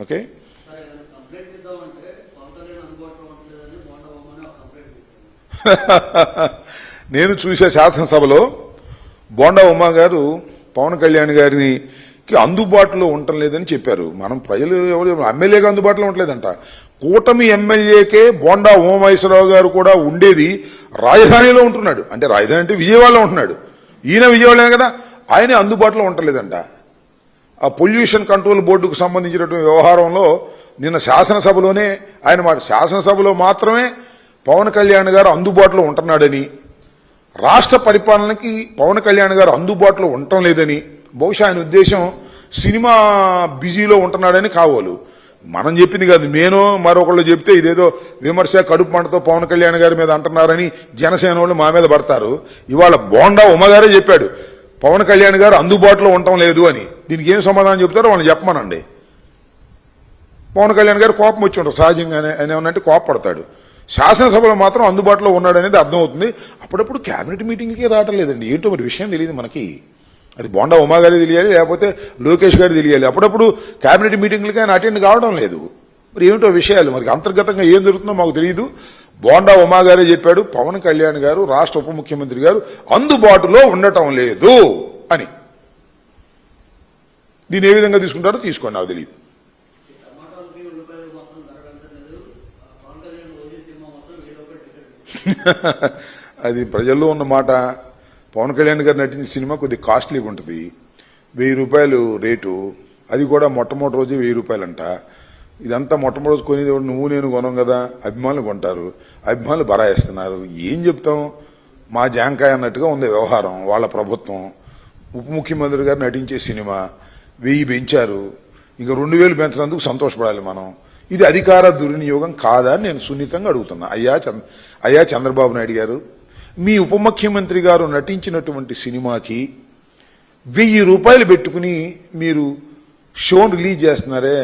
Okay? నేను చూసే శాసనసభలో బోండా ఉమా గారు పవన్ కళ్యాణ్ గారిని కి అందుబాటులో ఉండటం లేదని చెప్పారు. మనం ప్రజలు ఎవరు ఎమ్మెల్యేగా అందుబాటులో ఉండలేదంట. కూటమి ఎమ్మెల్యేకే బోండా ఉమామహేశ్వరరావు గారు కూడా ఉండేది రాజధానిలో ఉంటున్నాడు. అంటే రాజధాని అంటే విజయవాడలో ఉంటున్నాడు. ఈయన విజయవాడలే కదా. ఆయనే అందుబాటులో ఉండలేదంట. ఆ పొల్యూషన్ కంట్రోల్ బోర్డుకు సంబంధించినటువంటి వ్యవహారంలో నిన్న శాసనసభలోనే ఆయన మాట శాసనసభలో మాత్రమే పవన్ కళ్యాణ్ గారు అందుబాటులో ఉంటున్నాడని రాష్ట్ర పరిపాలనకి పవన్ కళ్యాణ్ గారు అందుబాటులో ఉండటం లేదని బహుశా ఆయన ఉద్దేశం సినిమా బిజీలో ఉంటున్నాడని కావాలి. మనం చెప్పింది కాదు నేను మరొకళ్ళు చెప్తే ఇదేదో విమర్శ కడుపు మంటతో పవన్ కళ్యాణ్ గారి మీద అంటున్నారని జనసేన వాళ్ళు మా మీద పడతారు. ఇవాళ బోండా ఉమ్మగారే చెప్పాడు పవన్ కళ్యాణ్ గారు అందుబాటులో ఉండటం లేదు అని. దీనికి ఏం సమాధానం చెప్తారో వాళ్ళని చెప్పమనండి. పవన్ కళ్యాణ్ గారు కోపం వచ్చి ఉంటారు. సహజంగానే ఆయన ఏమన్నంటే కోపపడతాడు. శాసనసభలో మాత్రం అందుబాటులో ఉన్నాడు అనేది అర్థమవుతుంది. అప్పుడప్పుడు క్యాబినెట్ మీటింగ్కి రావటం ఏంటో మరి విషయం తెలియదు మనకి. అది బోండా ఉమా గారి తెలియాలి లేకపోతే లోకేష్ గారి తెలియాలి. అప్పుడప్పుడు క్యాబినెట్ మీటింగ్లకి ఆయన అటెండ్ కావడం లేదు. మరి ఏమిటో విషయాలు? మరి అంతర్గతంగా ఏం జరుగుతుందో మాకు తెలియదు. బోండా ఉమా గారే చెప్పాడు పవన్ కళ్యాణ్ గారు రాష్ట్ర ఉప ముఖ్యమంత్రి గారు అందుబాటులో ఉండటం లేదు. దీన్ని ఏ విధంగా తీసుకుంటారో తీసుకోండి నాకు తెలియదు అది ప్రజల్లో ఉన్న మాట. పవన్ కళ్యాణ్ గారు నటించిన సినిమా కొద్దిగా కాస్ట్లీగా ఉంటుంది. వెయ్యి రూపాయలు రేటు. అది కూడా మొట్టమొదటి రోజు వెయ్యి రూపాయలంట. ఇదంతా మొట్టమొదటి రోజు కొనేది నువ్వు నేను కొనం కదా. అభిమానులు కొంటారు. అభిమానులు బరాయిస్తున్నారు ఏం చెప్తాం? మా జాంకాయ అన్నట్టుగా ఉంది వ్యవహారం వాళ్ళ ప్రభుత్వం. ఉప ముఖ్యమంత్రి గారు నటించే సినిమా. వెయ్యి పెంచారు. ఇక రెండు వేలు పెంచినందుకు సంతోషపడాలి మనం. ఇది అధికార దుర్వినియోగం కాదా అని నేను సున్నితంగా అడుగుతున్నా. అయ్యా చంద్ర అయ్యా చంద్రబాబు నాయుడు గారు మీ ఉప ముఖ్యమంత్రి గారు నటించినటువంటి సినిమాకి వెయ్యి రూపాయలు పెట్టుకుని మీరు షోను రిలీజ్ చేస్తున్నారే.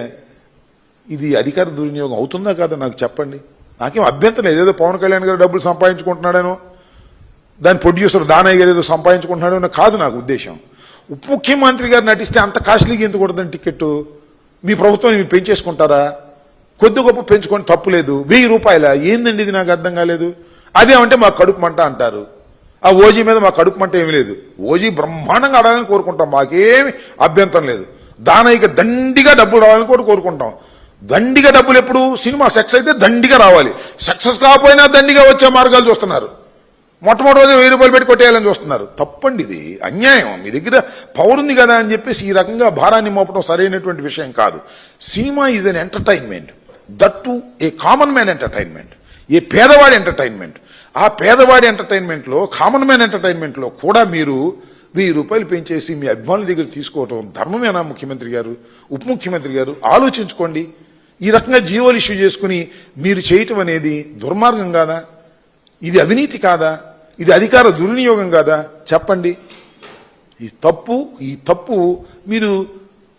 ఇది అధికార దుర్వినియోగం అవుతుందా కాదా నాకు చెప్పండి. నాకేం అభ్యంతరం లేదు. ఏదో పవన్ కళ్యాణ్ గారు డబ్బులు సంపాదించుకుంటున్నాడేనో దాని ప్రొడ్యూసర్ దానయ్య గారు ఏదో సంపాదించుకుంటున్నాడో కాదు నాకు ఉద్దేశం. ఉప ముఖ్యమంత్రి గారు నటిస్తే అంత కాస్ట్లీగా ఎందుకు కొడదండి టికెట్ మీ ప్రభుత్వం మీరు పెంచేసుకుంటారా? కొద్ది గొప్ప పెంచుకొని తప్పులేదు వెయ్యి రూపాయల? ఏందండి ఇది నాకు అర్థం కాలేదు. అదేమంటే మా కడుపు మంట అంటారు. ఆ ఓజీ మీద మా కడుపు మంట ఏమీ లేదు. ఓజీ బ్రహ్మాండంగా ఆడాలని కోరుకుంటాం. మాకేమి అభ్యంతరం లేదు. దానయ్యకి దండిగా డబ్బులు రావాలని కూడా కోరుకుంటాం. దండిగా డబ్బులు ఎప్పుడు? సినిమా సెక్స్ అయితే దండిగా రావాలి. సక్సెస్ కాకపోయినా దండిగా వచ్చే మార్గాలు చూస్తున్నారు. మొట్టమొదటి రోజు వెయ్యి రూపాయలు పెట్టి కొట్టేయాలని చూస్తున్నారు. తప్పండి ఇది. అన్యాయం. మీ దగ్గర పవర్ ఉంది కదా అని చెప్పేసి ఈ రకంగా భారాన్ని మోపడం సరైనటువంటి విషయం కాదు. Cinema is an entertainment that to a common man entertainment ఏ పేదవాడి ఎంటర్టైన్మెంట్ ఆ పేదవాడి ఎంటర్టైన్మెంట్లో కామన్ మ్యాన్ ఎంటర్టైన్మెంట్లో కూడా మీరు వెయ్యి రూపాయలు పెంచేసి మీ అభిమానుల దగ్గర తీసుకోవటం ధర్మమేనా ముఖ్యమంత్రి గారు? ఉప ముఖ్యమంత్రి గారు ఆలోచించుకోండి. ఈ రకంగా జీవోలు ఇష్యూ చేసుకుని మీరు చేయటం అనేది దుర్మార్గం కాదా? ఇది అవినీతి కాదా? ఇది అధికార దుర్వినియోగం కాదా? చెప్పండి. ఈ తప్పు ఈ తప్పు మీరు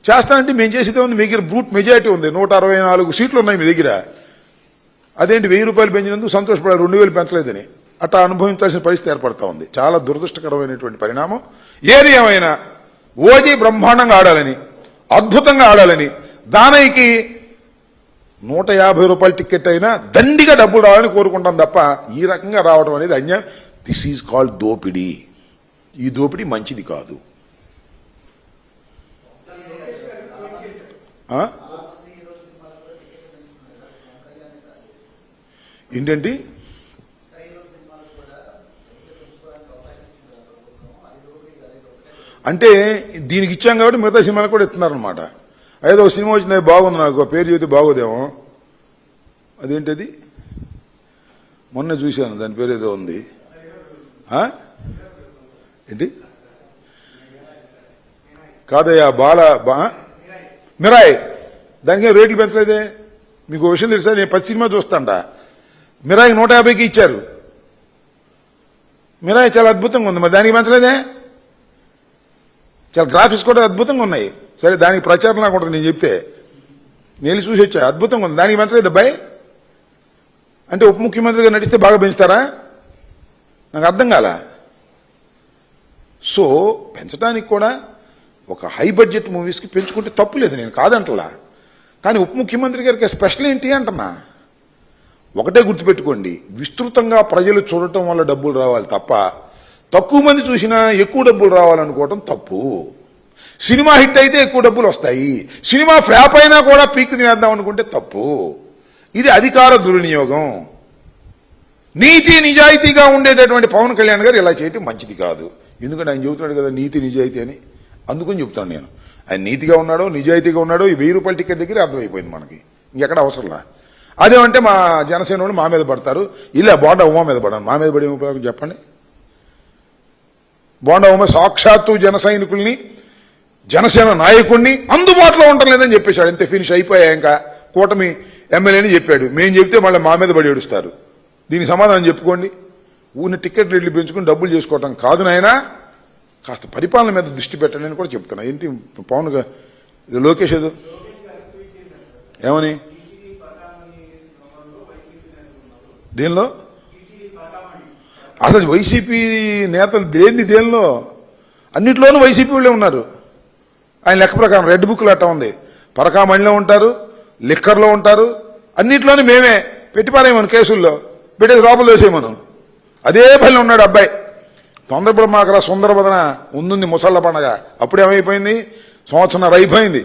చేస్తానంటే మేము చేసేదే ఉంది. మీ దగ్గర బ్రూట్ మెజారిటీ ఉంది. నూట అరవై నాలుగు సీట్లు ఉన్నాయి మీ దగ్గర. అదేంటి వెయ్యి రూపాయలు పెంచినందుకు సంతోషపడే రెండు వేలు పెంచలేదని. అట్లా అనుభవించాల్సిన పరిస్థితి ఏర్పడతా ఉంది. చాలా దురదృష్టకరమైనటువంటి పరిణామం. ఏది ఏమైనా ఓజీ బ్రహ్మాండంగా ఆడాలని అద్భుతంగా ఆడాలని దానయ్యకి నూట యాభై రూపాయల టికెట్ అయినా దండిగా డబ్బులు రావాలని కోరుకుంటాం తప్ప ఈ రకంగా రావడం అనేది అన్యాయం. దిస్ ఈజ్ కాల్డ్ దోపిడీ ఈ దోపిడీ మంచిది కాదు. ఏంటండి? అంటే దీనికి ఇచ్చాం కాబట్టి మిగతా సినిమాలు కూడా ఇస్తున్నారనమాట ఏదో ఒక సినిమా వచ్చింది బాగుంది నాకు ఆ పేరు చెబితే బాగోదేమో. అదేంటది? మొన్న చూశాను దాని పేరు ఏదో ఉంది. ఏంటి? కాదయ్యా బాల మిరాయి మిరాయ్ దానికి ఏం రేట్లు పెంచలేదే? మీకు విషయం తెలుసా? నేను పది సినిమా చూస్తాంట మిరాయి నూట యాభైకి ఇచ్చారు. మిరాయి చాలా అద్భుతంగా ఉంది. మరి దానికి పెంచలేదే? చాలా గ్రాఫిక్స్ కూడా అద్భుతంగా ఉన్నాయి. సరే దానికి ప్రచారం నాకు ఉంటుంది నేను చెప్తే. నేను చూసి వచ్చా అద్భుతంగా ఉంది. దానికి పెంచలేదు అబ్బాయి? అంటే ఉప ముఖ్యమంత్రిగా నటిస్తే బాగా పెంచుతారా? నాకు అర్థం కాల? సో పెంచడానికి కూడా ఒక హై బడ్జెట్ మూవీస్కి పెంచుకుంటే తప్పు లేదు నేను కాదంటలా. కానీ ఉప ముఖ్యమంత్రి గారికి స్పెషల్ ఏంటి అంటున్నా? ఒకటే గుర్తుపెట్టుకోండి విస్తృతంగా ప్రజలు చూడటం వల్ల డబ్బులు రావాలి తప్ప తక్కువ మంది చూసినా ఎక్కువ డబ్బులు రావాలనుకోవటం తప్పు. సినిమా హిట్ అయితే ఎక్కువ డబ్బులు వస్తాయి. సినిమా ఫ్లాప్ అయినా కూడా పీక్ తినేద్దాం అనుకుంటే తప్పు. ఇది అధికార దుర్వినియోగం. నీతి నిజాయితీగా ఉండేటటువంటి పవన్ కళ్యాణ్ గారు ఇలా చేయటం మంచిది కాదు. ఎందుకంటే ఆయన చెబుతున్నాడు కదా నీతి నిజాయితీ అని. అందుకని చెప్తాను నేను. ఆయన నీతిగా ఉన్నాడో నిజాయితీగా ఉన్నాడో ఈ వెయ్యి రూపాయల టికెట్ దగ్గర అర్థమైపోయింది మనకి. ఇంకెక్కడ అవసరంలా అదేమంటే మా జనసేన వాళ్ళు మా మీద పడతారు. ఇలా బోండా ఉమా మీద పడాను. మా మీద పడే ఉపయోగం చెప్పండి. బోండా ఉమా సాక్షాత్తు జన సైనికుల్ని జనసేన నాయకుడిని అందుబాటులో ఉండటం లేదని చెప్పేశాడు. అంతే ఫినిష్ అయిపోయా ఇంకా కూటమి ఎమ్మెల్యేని చెప్పాడు. మేము చెప్తే మళ్ళీ మా మీద పడి ఏడుస్తారు. దీనికి సమాధానం చెప్పుకోండి. ఊరిని టికెట్ రేట్లు పెంచుకుని డబ్బులు చేసుకోవటం కాదు నాయనా. కాస్త పరిపాలన మీద దృష్టి పెట్టండి అని కూడా చెప్తున్నా. ఏంటి పవన్ ఇది లోకేష్ ఏదో? ఏమని? దేనిలో? అసలు వైసీపీ నేతలు దేన్ని దేనిలో? అన్నిట్లోనూ వైసీపీ వాళ్ళే ఉన్నారు. ఆయన లెక్క ప్రకారం రెడ్ బుక్లు అట్ట ఉంది. పరకామణిలో ఉంటారు లిక్కర్లో ఉంటారు. అన్నిట్లోనూ మేమే. పెట్టిపారేమో కేసుల్లో? పెట్టేసి లోపల వేసేయమను. అదే పని ఉన్నాడు అబ్బాయి. తొందరపడి మాకరా సుందరబదన ఉంది ముసళ్ళ పండగ. అప్పుడేమైపోయింది సంవత్సరం అయిపోయింది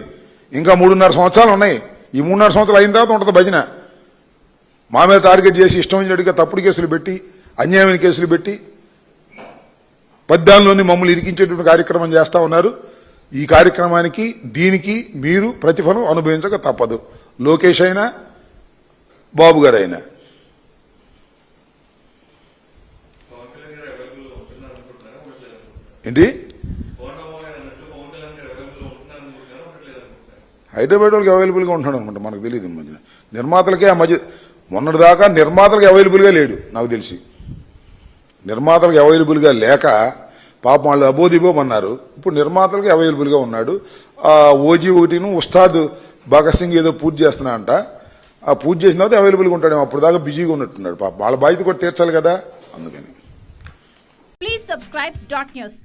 ఇంకా మూడున్నర సంవత్సరాలు ఉన్నాయి. ఈ మూడున్నర సంవత్సరాలు అయిన తర్వాత ఉంటుంది భజన. మా మీద టార్గెట్ చేసి ఇష్టం వచ్చినట్టుగా తప్పుడు కేసులు పెట్టి అన్యాయమైన కేసులు పెట్టి పద్దాల్లోని మమ్మల్ని ఇరికించేటువంటి కార్యక్రమం చేస్తా ఉన్నారు. ఈ కార్యక్రమానికి దీనికి మీరు ప్రతిఫలం అనుభవించక తప్పదు. లోకేష్ అయినా బాబు గారు అయినా పవన్ కళ్యాణ్ గారు అవైలబుల్లో ఉంటున్నారు అనుకుంటున్నారా ఉండట్లేదు అనుకుంటున్నారా ఏంటి పవన్ కళ్యాణ్ గారు అన్నట్లు పవన్ కళ్యాణ్ గారు అవైలబుల్లో ఉంటున్నారు అనుకుంటున్నారా ఉండట్లేదు ఏంటి? హైదరాబాద్ వాళ్ళకి అవైలబుల్గా ఉంటున్నాడు అనమాట మనకు తెలియదు ఈ మధ్యన. నిర్మాతలకే ఆ మధ్య మొన్నటిదాకా నిర్మాతలకు అవైలబుల్గా లేడు నాకు తెలిసి. నిర్మాతలకు అవైలబుల్గా లేక పాపం వాళ్ళు అబోదిబోమన్నారు. ఇప్పుడు నిర్మాతలకి అవైలబుల్గా ఉన్నాడు. ఆ ఓజీ ఒకటిను ఉస్తాద్ భగత్ సింగ్ ఏదో పూజ చేస్తున్నా అంట ఆ పూజ చేసిన తర్వాత అవైలబుల్గా ఉంటాడేమో అప్పుడు దాకా బిజీగా ఉన్నట్టున్నాడు పాప. వాళ్ళ బాధ్యత కూడా తీర్చాలి కదా అందుకని. Please subscribe dot news